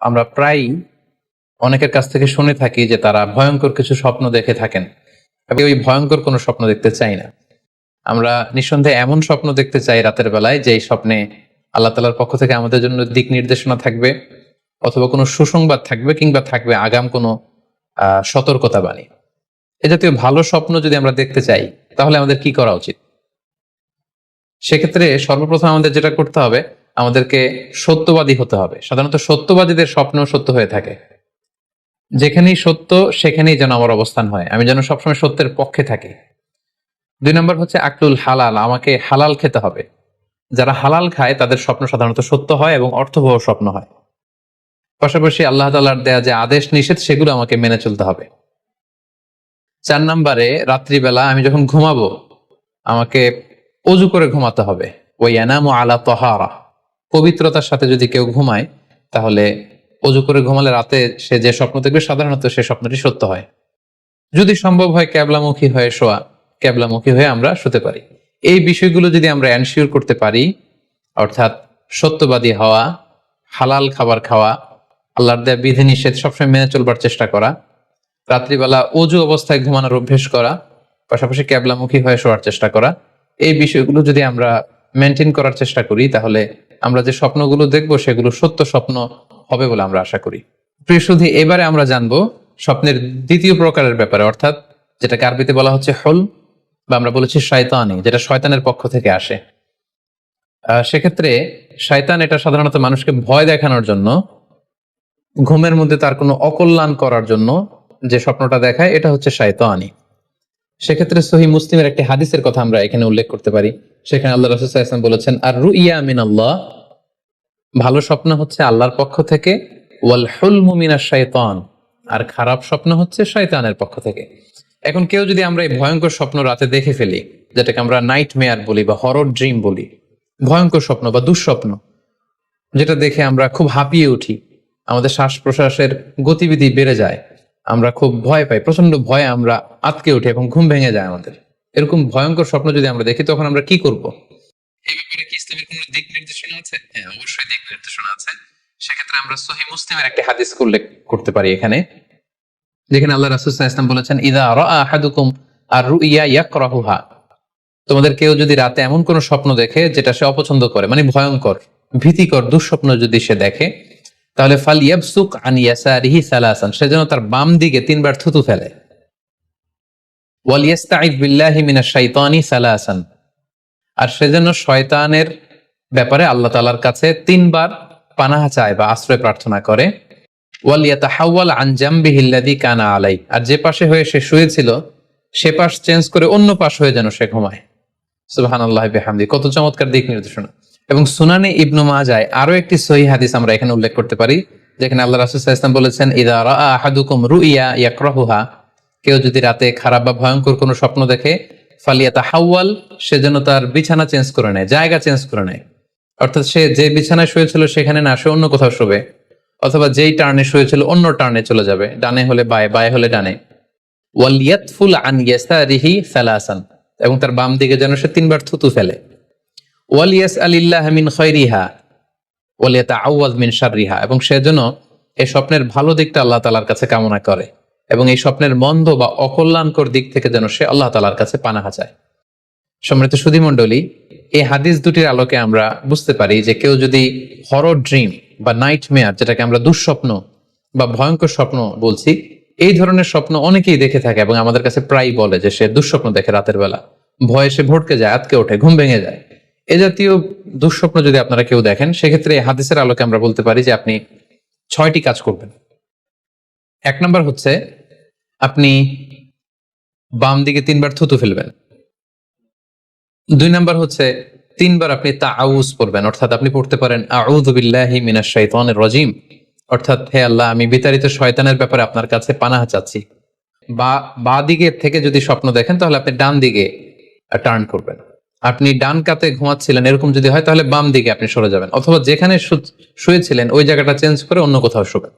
আমরা প্রায় অনেকের কাছ থেকে শুনে থাকি যে তারা ভয়ঙ্কর কিছু স্বপ্ন দেখে থাকেন। আমি ওই ভয়ঙ্কর কোনো স্বপ্ন দেখতে চাই না। আমরা নিঃসন্দেহে এমন স্বপ্ন দেখতে চাই রাতের বেলায় যে স্বপ্নে আল্লাহ তালার পক্ষ থেকে আমাদের জন্য দিক নির্দেশনা থাকবে অথবা কোনো সুসংবাদ থাকবে কিংবা থাকবে আগাম কোনো সতর্কতা বাণী এ জাতীয় ভালো স্বপ্ন যদি আমরা দেখতে চাই, তাহলে আমাদের কি করা উচিত? সেক্ষেত্রে সর্বপ্রথম আমাদের যেটা করতে হবে আমাদেরকে সত্যবাদী হতে হবে। সাধারণত সত্যবাদীদের স্বপ্ন সত্য হয়ে থাকে। যেখানেই সত্য, সেখানেই যেন আমার অবস্থান হয়। আমি যেন সবসময় সত্যের পক্ষে থাকি। দুই নম্বর হচ্ছে আকলুল হালাল, আমাকে হালাল খেতে হবে। যারা হালাল খায়, তাদের স্বপ্ন সাধারণত সত্য হয় এবং অর্থবহ স্বপ্ন হয়। পাশাপাশি আল্লাহ তালার দেয়া যে আদেশ নিষেধ, সেগুলো আমাকে মেনে চলতে হবে। চার নম্বরে, রাত্রিবেলা আমি যখন ঘুমাবো, আমাকে অজু করে ঘুমাতে হবে। ওই এনামো আলা তহারা। পবিত্রতার সাথে যদি কেউ ঘুমায়, তাহলে অজু করে ঘুমালে রাতে সে যে স্বপ্ন দেখবে, সাধারণত সে স্বপ্নটি সত্য হয়। যদি সম্ভব হয় ক্যাবলামুখী হয়ে শোয়া, ক্যাবলামুখী হয়ে আমরা শুতে পারি। এই বিষয়গুলো যদি আমরা এনশিওর করতে পারি, অর্থাৎ সত্যবাদী হওয়া, হালাল খাবার খাওয়া, আল্লাহর দেয়া বিধি নিষেধ সবসময় মেনে চলবার চেষ্টা করা, রাত্রিবেলা অজু অবস্থায় ঘুমানোর অভ্যেস করা, পাশাপাশি ক্যাবলামুখী হয়ে শোয়ার চেষ্টা করা, এই বিষয়গুলো যদি আমরা মেনটেন করার চেষ্টা করি, তাহলে আমরা যে স্বপ্নগুলো দেখব, সেগুলো সত্য স্বপ্ন হবে বলে আমরা আশা করি। প্রিয় সুধী, এবারে আমরা জানব স্বপ্নের দ্বিতীয় প্রকারের ব্যাপারে, অর্থাৎ যেটাকে আরবিতে বলা হচ্ছে হল বা আমরা বলেছি শয়তানি, যেটা শয়তানের পক্ষ থেকে আসে। সেক্ষেত্রে শয়তান এটা সাধারণত মানুষকে ভয় দেখানোর জন্য, ঘুমের মধ্যে তার কোনো অকল্যাণ করার জন্য যে স্বপ্নটা দেখায়, এটা হচ্ছে শয়তানি। সেক্ষেত্রে সহি মুসলিমের একটি হাদিসের কথা আমরা এখানে উল্লেখ করতে পারি। সেখানে আল্লাহ রসুলাম বলেছেন আর রুইয়া মিন আল্লাহ ভালো স্বপ্ন হচ্ছে আল্লাহর পক্ষ থেকে ওয়াল হুলমু মিনাশ শাইতান আর খারাপ স্বপ্ন হচ্ছে শয়তানের পক্ষ থেকে। এখন কেউ যদি আমরা এই ভয়ঙ্কর স্বপ্ন রাতে দেখে ফেলি, যেটাকে আমরা নাইট মেয়ার বলি বা হরর ড্রিম বলি, ভয়ঙ্কর স্বপ্ন বা দুঃস্বপ্ন, যেটা দেখে আমরা খুব হাঁপিয়ে উঠি, আমাদের শ্বাস প্রশ্বাসের গতিবিধি বেড়ে যায়, আমরা খুব ভয় পাই প্রচণ্ড ভয়ে আমরা আটকে উঠি এবং ঘুম ভেঙে যায় আমাদের। এরকম ভয়ঙ্কর স্বপ্ন যদি আমরা দেখি, তখন আমরা কি করব? এই ব্যাপারে কি ইসলামের দিক নির্দেশনা আছে? হ্যাঁ অবশ্যই দিক নির্দেশনা আছে। সেক্ষেত্রে আমরা সহি মুসলিমের একটা হাদিস উল্লেখ করতে পারি এখানে, যেখানে আল্লাহ রাসুল ইসলাম বলেছেন, ইদা আহাদুকুম আর তোমাদের কেউ যদি রাতে এমন কোন স্বপ্ন দেখে যেটা সে অপছন্দ করে মানে ভয়ঙ্কর, ভীতিকর, দুঃস্বপ্ন যদি সে দেখে, তাহলে ফাল ইয়াবসুক আন ইয়াসারিহি সালাসান, সে যেন তার বাম দিকে তিনবার থুতু ফেলে। ওয়াল ইয়াস্তাইদ বিল্লাহি আর সে যেন শয়তানের ব্যাপারে আল্লাহ তালার কাছে তিনবার পানাহা চায় বা আশ্রয় প্রার্থনা করে। কানা আলাই আর যে পাশে হয়ে সে শুয়েছিল, সে পাশ চেঞ্জ করে অন্য পাশ হয়ে যেন সে ঘুমায়। সুবহানাল্লাহ বিহামদি কত চমৎকার দিক নির্দেশনা। এবং সুনানে ইবনু মাজায় আরও একটি সহি হাদিস আমরা এখানে উল্লেখ করতে পারি, যেখানে আল্লাহ রাসূল ওয়াসাল্লাম বলেছেন, ইদা রা আহাদুকুম রুইয়া ইয়াকরাহুহা কেউ যদি রাতে খারাপ বা ভয়ঙ্কর কোনো স্বপ্ন দেখে, ফালিয়াতা হাওয়াল, সে যেন তার বিছানা চেঞ্জ করে নেয়, জায়গা চেঞ্জ করে নেয়। অর্থাৎ সে যে বিছানায় শুয়েছিল, সেখানে না সে অন্য কোথাও শোবে, অথবা যেই টার্নে শুয়েছিল, অন্য টার্নে চলে যাবে, ডানে হলে বায়ে বায়ে হলে ডানে। ওয়ালিয়াতফুল আন ইয়াসারিহি সালাসান, এবং তার বাম দিকে যেন সে তিনবার থুতু ফেলে। ওয়ালিয়াস আলিল্লাহ মিন খৈরিহা ওয়ালিয়াতা আউয়াজ মিন শাররিহা, এবং সে যেন এই স্বপ্নের ভালো দিকটা আল্লাহ তালার কাছে কামনা করে। এবং এই স্বপ্নের মন্দ বা অকল্যাণকর দিক থেকে যেন সে আল্লাহ তালার কাছে পানাহা চায়। সম্মানিত সুধী মণ্ডলী, এই হাদিস দুটির আলোকে আমরা বুঝতে পারি যে কেউ যদি হরর ড্রিম বা নাইট মেয়ার যেটাকে আমরা দুঃস্বপ্ন বা ভয়ঙ্কর স্বপ্ন বলছি, এই ধরনের স্বপ্ন অনেকেই দেখে থাকে এবং আমাদের কাছে প্রায় বলে যে সে দুঃস্বপ্ন দেখে রাতের বেলা। ভয়ে সে ভটকে যায়, আতকে ওঠে, ঘুম ভেঙে যায়। এ জাতীয় দুঃস্বপ্ন যদি আপনারা কেউ দেখেন, সেক্ষেত্রে এই হাদিসের আলোকে আমরা বলতে পারি যে আপনি ছয়টি কাজ করবেন। এক নম্বর হচ্ছে আপনি বাম দিকে তিনবার থুতু ফেলবেন। দুই নাম্বার হচ্ছে, তিনবার আপনি তাআউজ পড়বেন। অর্থাৎ আপনি পড়তে পারেন, আউযু বিল্লাহি মিনাশ শাইতানির রাজিম। অর্থাৎ, হে আল্লাহ, আমি বিতাড়িত শয়তানের ব্যাপারে আপনার কাছে পানাহা চাচ্ছি। বা বা দিকে থেকে যদি স্বপ্ন দেখেন, তাহলে আপনি ডান দিকে টার্ন করবেন। আপনি ডান কাতে ঘুমাচ্ছিলেন, এরকম যদি হয়, তাহলে বাম দিকে আপনি সরে যাবেন। অথবা যেখানে শুয়েছিলেন, ওই জায়গাটা চেঞ্জ করে অন্য কোথাও শোবেন।